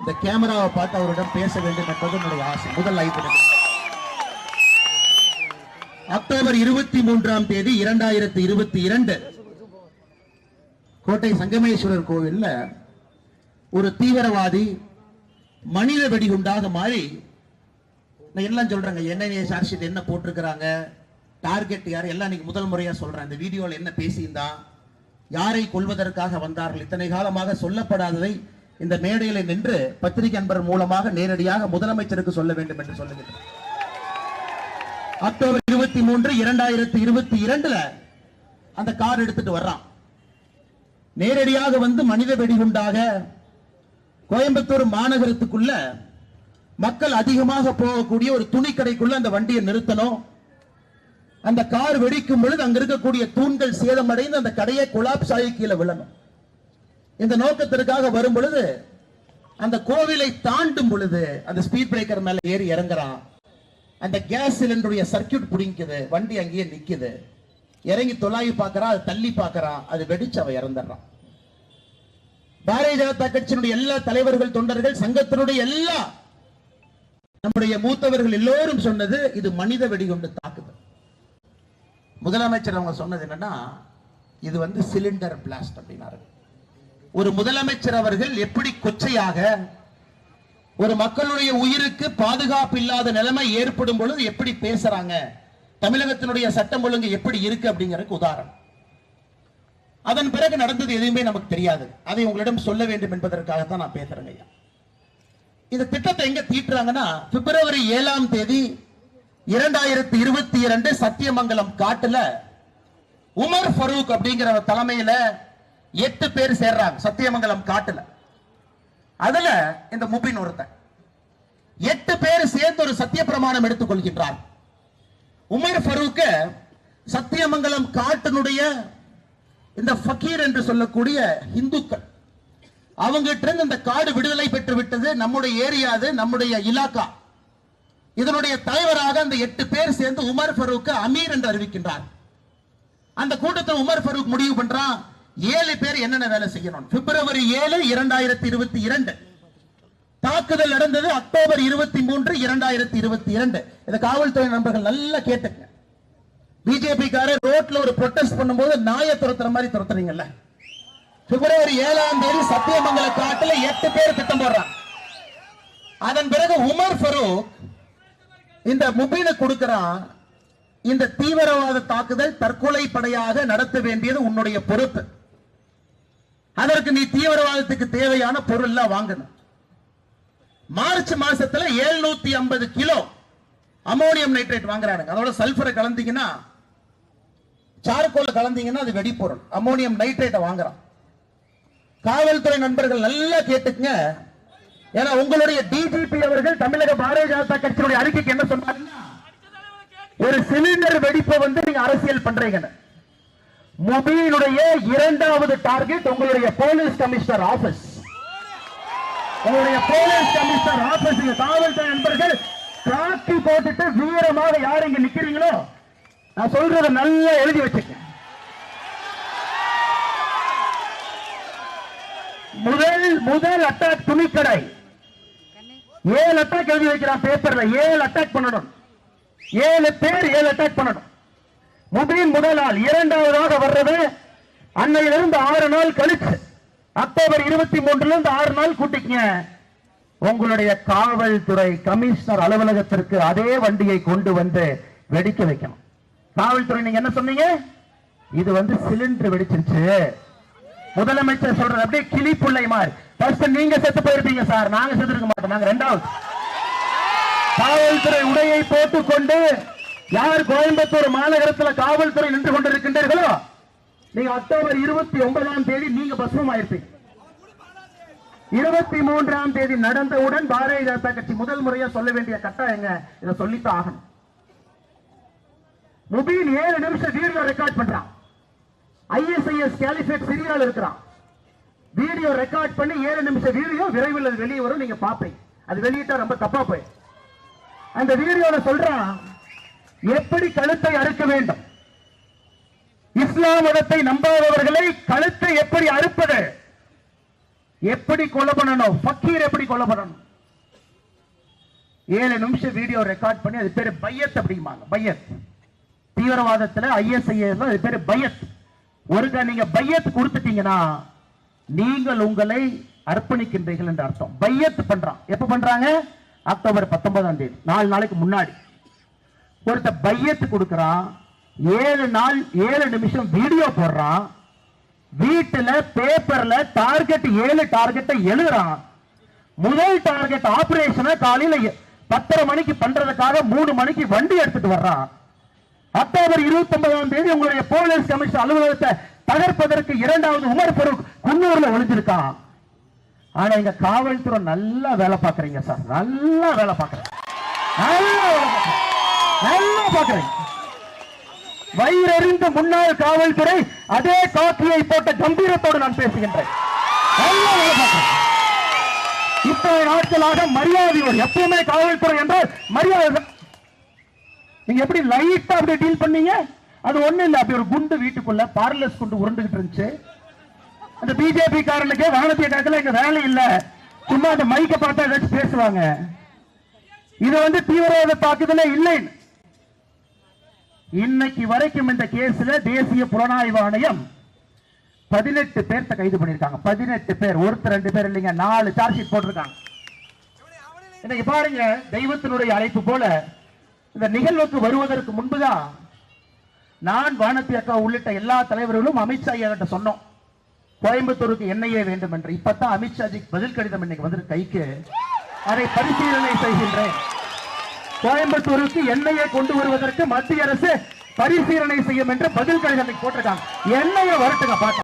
இந்த கேமராவை பார்த்து அவரிடம் பேச வேண்டும் என்பது என்னுடைய ஆசை. முதல் ஐந்து அக்டோபர் இருபத்தி மூன்றாம் தேதி இரண்டாயிரத்தி இருபத்தி இரண்டு கோட்டை சங்கமேஸ்வரர் கோவில்ல ஒரு தீவிரவாதி மனித வெடிகுண்டாக மாறி நான் எல்லாம் சொல்றேங்க என்ன சார்ஜ் என்ன போட்டிருக்கிறாங்க டார்கெட் யார் எல்லாம் இன்னைக்கு முதல் முறையா சொல்றேன். இந்த வீடியோவில் என்ன பேசியிருந்தா யாரை கொல்வதற்காக வந்தார்கள் இத்தனை காலமாக சொல்லப்படாததை இந்த மேடையில் நின்று பத்திரிகை அன்பர் மூலமாக நேரடியாக முதலமைச்சருக்கு சொல்ல வேண்டும் என்று சொல்லுகிறேன் அக்டோபர் இருபத்தி மூன்று இரண்டாயிரத்தி இருபத்தி இரண்டுல அந்த கார் எடுத்துட்டு வர்றான். நேரடியாக வந்து மனித வெடிகுண்டாக கோயம்புத்தூர் மாநகரத்துக்குள்ள மக்கள் அதிகமாக போகக்கூடிய ஒரு துணி கடைக்குள்ள அந்த வண்டியை நிறுத்தணும். அந்த கார் வெடிக்கும் பொழுது அங்க இருக்கக்கூடிய தூண்கள் சேதமடைந்து அந்த கடையை கொலாப்ஸ் ஆகி கீழே விழணும். இந்த நோக்கத்திற்காக வரும் பொழுது அந்த கோவிலை தாண்டும் பொழுது அந்த ஸ்பீட் பிரேக்கர் மேல ஏறி இறங்குறான். அந்த கேஸ் சிலிண்டருடைய சர்க்கியூட் பிடிக்குது வண்டி அங்கேயே நிக்குது. இறங்கி தொலாவி பார்க்கறான் அது தள்ளி பார்க்கறான் அது வெடிச்சு அவன் இறந்துடுறான். பாரதிய ஜனதா கட்சியினுடைய எல்லா தலைவர்கள் தொண்டர்கள் சங்கத்தினுடைய எல்லா நம்முடைய மூத்தவர்கள் எல்லோரும் சொன்னது இது மனித வெடிகுண்டு தாக்குதல் முதலமைச்சர் அவங்க சொன்னது என்னன்னா இது வந்து சிலிண்டர் பிளாஸ்ட் அப்படின்னாரு. ஒரு முதலமைச்சர் அவர்கள் எப்படி கொச்சையாக ஒரு மக்களுடைய உயிருக்கு பாதுகாப்பு இல்லாத நிலைமை ஏற்படும் பொழுது எப்படி பேசுறாங்க? தமிழகத்தினுடைய சட்டம் ஒழுங்கு எப்படி இருக்கு அப்படிங்கிறதுக்கு உதாரணம். அதன் பிறகு நடந்தது எதுவுமே நமக்கு தெரியாது. அதை உங்களிடம் சொல்ல வேண்டும் என்பதற்காகத்தான் நான் பேசுறேங்க ஐயா. இந்த திட்டத்தை எங்க தீட்டுறாங்கன்னா பிப்ரவரி ஏழாம் தேதி இரண்டாயிரத்தி இருபத்தி இரண்டு சத்தியமங்கலம் காட்டுல உமர் ஃபரூக் அப்படிங்கிற தலைமையில எட்டு பேர் சேர்றாங்க சத்தியமங்கலம் காட்டுல. அதுல இந்த முபின் ஒருத்தன். எட்டு பேர் சேர்ந்து ஒரு சத்திய பிரமாணம் எடுத்துக் கொள்கின்றார் உமர் ஃபரூக்க சத்தியமங்கலம் காட்டினுடைய இந்த ஃபக்கீர் என்று சொல்லக்கூடிய இந்துக்கள் அவங்கிட்ட இருந்து இந்த காடு விடுதலை பெற்று விட்டது நம்முடைய ஏரியா அது நம்முடைய இலாக்கா. இதனுடைய தலைவராக அந்த எட்டு பேர் சேர்ந்து உமர் ஃபரூக் அமீர் என்று அறிவிக்கின்றார். அந்த கூட்டத்தில் உமர் ஃபரூக் முடிவு பண்றான் ஏழு பேர் என்னென்ன வேலை செய்யணும்? பிப்ரவரி ஏழு இரண்டாயிரத்தி இருபத்தி இரண்டு. தாக்குதல் நடந்தது அக்டோபர் இருபத்தி மூன்று இரண்டாயிரத்தி இருபத்தி இரண்டு. இந்த காவல்துறை நண்பர்கள் நல்லா கேட்டுங்க பிஜேபி காரர் ரோட்ல ஒரு ப்ரொட்டஸ்ட் பண்ணும்போது நாயை துரத்துற மாதிரி துரத்துறீங்கல்ல. பிப்ரவரி ஏழாம் தேதி சத்தியமங்கல காட்டுல எட்டு பேர் திட்டம் போடுறான் அதன் பிறகு உமர் ஃபரூக் இந்த முபீனை கொடுக்கிறான் இந்த தீவிரவாத தாக்குதல் தற்கொலை படையாக நடத்த வேண்டியது உன்னுடைய பொறுப்பு. அதற்கு நீ தீவிரவாதத்துக்கு தேவையான பொருள் வாங்கணும் மார்ச் மாசத்துல 750 ஐம்பது கிலோ அமோனியம் நைட்ரேட் வாங்குறானுங்க. அதோட சல்பரை கலந்தீங்கன்னா சார்கோல் கலந்தீங்கன்னா அது வெடிப்பொருள் அமோனியம் நைட்ரேட்டை வாங்குறான். காவல்துறை நண்பர்கள் நல்லா கேட்டுக்குங்க. ஏன்னா உங்களுடைய டிஜிபி அவர்கள் தமிழக பாரதிய ஜனதா கட்சியினுடைய அறிக்கைக்கு என்ன சொன்னாருன்னா ஒரு சிலிண்டர் வெடிப்பை வந்து நீங்க அரசியல் பண்றீங்கன்னு. முபீனுடைய இரண்டாவது டார்கெட் உங்களுடைய போலீஸ் கமிஷனர் ஆபீஸ். உங்களுடைய போலீஸ் கமிஷனர் ஆபீஸ் காவல்துறை நண்பர்கள் காக்கி போட்டுட்டு வீரமாக யார் இங்க நிக்கிறீங்களோ நான் சொல்றத நல்லா எழுதி வச்சுக்க முதல் முதல் அட்டாக் துணிக்கடை. ஏழு அட்டாக் எழுதி வைக்கிறான் பேப்பர்ல ஏழு அட்டாக் பண்ணணும். ஏழு பேர் ஏழு அட்டாக் பண்ணணும். முபின் முதல் இரண்டாவதாக வர்றது அன்னையிலிருந்து ஆறு நாள் கழிச்சு. அக்டோபர் இருபத்தி மூன்றுல இருந்து ஆறு நாள் கூட்டிக்கங்க. உங்களுடைய காவல்துறை கமிஷனர் அலுவலகத்திற்கு அதே வண்டியை கொண்டு வந்து வெடிக்க வைக்கணும். காவல்துறை நீங்க என்ன சொன்னீங்க? இது வந்து சிலிண்டர் வெடிச்சிருச்சு. முதலமைச்சர் சொல்றது அப்படியே கிளி பிள்ளை மாதிரி. ஃபர்ஸ்ட் நீங்க செத்து போயிருப்பீங்க சார். நாங்க செத்து இருக்க மாட்டோம். நாங்க ரெண்டாவது. காவல்துறை உடையை போட்டுக்கொண்டு யார் கோயம்புத்தூர் மாநகரத்தில் காவல்துறை நின்று கொண்டிருக்கின்றீர்களோ நீங்க அக்டோபர் இருபத்தி ஒன்பதாம் தேதி நீங்க பஸ்மம் இருபத்தி மூன்றாம் தேதி நடந்தவுடன் பாரதிய ஜனதா கட்சி முதல் முறையா சொல்ல வேண்டிய கட்டாயங்க இதை சொல்லித்தான் ஆகணும். முபீன் ஏழு நிமிஷம் வீடியோ ரெக்கார்ட் பண்றான். ஐஎஸ்ஐஎஸ் கேலிஃபேட் சிரியால் இருக்கிறான். வீடியோ ரெக்கார்ட் பண்ணி ஏழு நிமிஷம் வீடியோ விரைவில் அது வெளியே வரும் நீங்க பாப்பீங்க அது வெளியிட்டா ரொம்ப தப்பா போய் அந்த வீடியோல சொல்றான் எப்படி கழுத்தை அறுக்க வேண்டும்? இஸ்லாம் மதத்தை நம்பாதவர்களை கழுத்தை எப்படி அறுப்பது? எப்படி கொலை பண்ணணும்? பக்கீர் எப்படி கொலை பண்ணணும்? ஏழு நிமிஷம் வீடியோ ரெக்கார்ட் பண்ணி அது பேரு பையத் அப்படிம்பாங்க. பையத். தீவிரவாதத்துல ஐஎஸ்ஐஎஸ் அது பேரு பையத். ஒருக்க நீங்க பையத் கொடுத்துட்டீங்கன்னா நீங்கள் உங்களை அர்ப்பணிக்கின்றீர்கள் என்று அர்த்தம். பையத் பண்றான். எப்ப பண்றாங்க? அக்டோபர் பத்தொன்பதாம் தேதி. நாலு நாளைக்கு முன்னாடி. ஒருத்த பையத்து கொடுக்குறான். ஏழு நாள் ஏழு நிமிஷம் வீடியோ போடுறான். வீட்டுல பேப்பர்ல டார்கெட் ஏழு டார்கெட்டை எழுதுறான். முதல் டார்கெட் ஆபரேஷனை காலையில பத்தரை மணிக்கு பண்றதுக்காக மூணு மணிக்கு வண்டி எடுத்துட்டு வர்றான். அக்டோபர் இருபத்தி ஒன்பதாம் தேதி உங்களுடைய போலீஸ் கமிஷன் அலுவலகத்தை தகர்ப்பதற்கு இரண்டாவது உமர் ஃபரூக் குன்னூர்ல ஒளிஞ்சிருக்கான். ஆனா எங்க காவல்துறை நல்லா வேலை பார்க்குறீங்க சார். நல்லா வேலை பார்க்குறேன். நல்லா வேலை பார்க்கறீங்க. நல்லா பாக்குறேன் வயிறறிந்த முன்னாள் காவல்துறை அதே காக்கியை போட்ட கம்பீரத்தோடு நான் பேசுகின்றேன். இத்தனை நாட்களாக மரியாதையோடு எப்பவுமே காவல்துறை என்றால் மரியாதை தான். நீங்க எப்படி லைட்டா அப்படி டீல் பண்ணீங்க? அது ஒண்ணு இல்ல அப்படி ஒரு குண்டு வீட்டுக்குள்ள பார்லஸ் குண்டு உருண்டுகிட்டு இருந்துச்சு. அந்த பிஜேபி காரனுக்கு வானத்திய காலத்துல எங்க வேலை இல்ல. சும்மா அந்த மைக்க பார்த்தா ஏதாச்சும் பேசுவாங்க. இது வந்து தீவிரவாத தாக்குதலே இல்லைன்னு இன்னைக்கு வரைக்கும் இந்த கேஸ்ல தேசிய புலனாய்வு ஆணையம் பதினெட்டு பேர்த்த கைது பண்ணிருக்காங்க பதினெட்டு பேர். ஒருத்தர் ரெண்டு பேர் இல்லைங்க. நாலு சார்ஜ் ஷீட் போட்டிருக்காங்க. இன்னைக்கு பாருங்க தெய்வத்தினுடைய அழைப்பு போல இந்த நிகழ்வுக்கு வருவதற்கு முன்புதான் நான் வானத்தி அக்கா உள்ளிட்ட எல்லா தலைவர்களும் அமித்ஷா ஐயா கிட்ட சொன்னோம். கோயம்புத்தூருக்கு என்ஐஏ வேண்டும் என்று இப்பதான் அமித்ஷாஜி பதில் கடிதம் இன்னைக்கு வந்து கைக்கு. அதை பரிசீலனை செய்கின்றேன். கோயம்புத்தூருக்கு எண்ணெயை கொண்டு வருவதற்கு மத்திய அரசு பரிசீலனை செய்யும் என்று பதில் கடிதம் போட்டிருக்காங்க. எண்ணெயை வரட்டுங்க பாக்க